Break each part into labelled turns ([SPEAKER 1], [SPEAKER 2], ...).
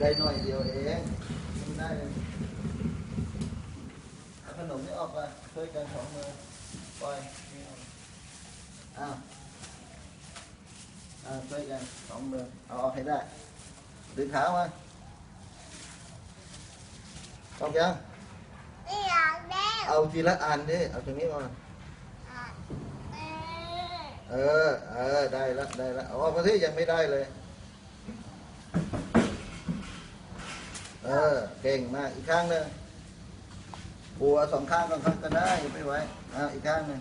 [SPEAKER 1] ได้หน่อยเดียวเองไม่ได้เลยเอาขนมนี่ออกมาช่วยกันสองมือปล่อยนี่เอาอ้าวอ้าวช่วยกันสองมือเอาออกให้ได้ดึงขามาออกยัง
[SPEAKER 2] ไม่อยากเล่น
[SPEAKER 1] เอาทีละอันดิเอาตรงนี้มา
[SPEAKER 2] อะเออ
[SPEAKER 1] เออ เออ ได้แล้วได้แล้วเอาออกมาที่ยังไม่ได้เลย ออ เก่งมาก อีกข้างหนึ่งปัวสองข้างก่อนครับก็ได้ไม่ไหวอ่าอีกข้างหนึ่ง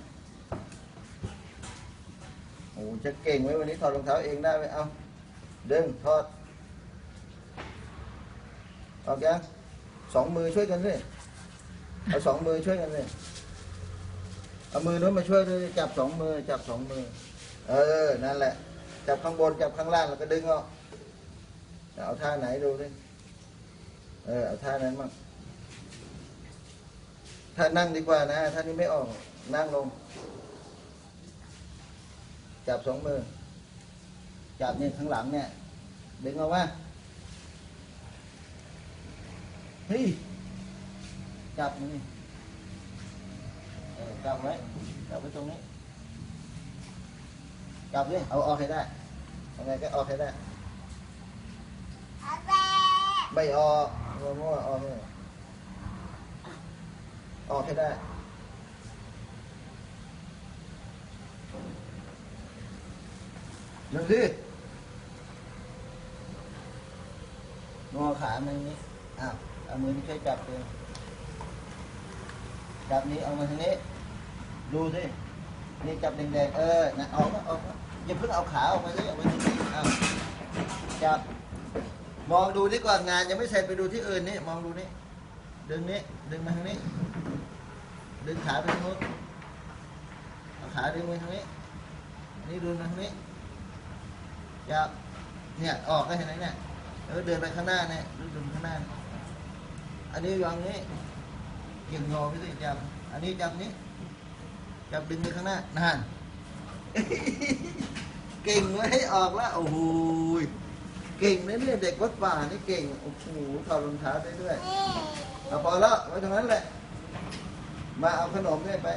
[SPEAKER 1] โอ้จะเก่งไว้วันนี้ถอดรองเท้าเองได้ไหมเอาดึงถอดออกยังสองมือช่วยกันสิเอาสองมือช่วยกันสิเอามือนู้นมาช่วยด้วยจับสองมือ จับสองมือ เออ นั่นแหละ จับข้างบน จับข้างล่างแล้วก็ดึงออกเอาท่าไหนดูดิ เออเอาท่านั้นมั่งท่านั่งดีกว่านะท่านี้ไม่ออก นั่งลง จับสองมือ จับเนี่ยข้างหลังเนี่ย ดึงออกมาเฮ้ย จับนี่เออจับไว้จับไว้ตรงนี้ จับดิเอาออกให้ได้ยังไงก็ออกให้ได้
[SPEAKER 2] อาไป
[SPEAKER 1] ไม่ออก มั่วออกไม่ออกให้ได้หนึ่งสิงอขามาอย่างนี้อ้าวเอามือนี่ช่จับเลยจับนี้เอามาทางนี้ ดูสิ นี่จับแดงๆ เออนะเอามาเอามาอย่าเพิ่งเอาขาออกมาสิเอาไว้ที่นี่เอาวจับ มองดูนี่ก่อนงานยังไม่เสร็จไปดูที่อื่นนี่มองดูนี่ดึงนี้ดึงมาทางนี้ ดึงขาไปทางนู้นเอาขาดึงไปทางนี้นี่ดึงมาทางนี้จับเนี่ยออกได้เห็นไหมเนี่ยเออเดินไปข้างหน้าเนี่ยดินข้างหน้า อันนี้วางนี้เกี่ยงงอไปสิจับอันนี้จับนี้จับดึงไปข้างหน้านานเก่งไว้ให้ออกแล้วโอ้โห เก่งนะเนี่ยเด็กวัดป่านี่เก่งโอ้โหถอดรองเท้าได้ด้วยเอาพอแล้วไว้ตรงนั้นแหละ มาเอาขนมเนี่ยไป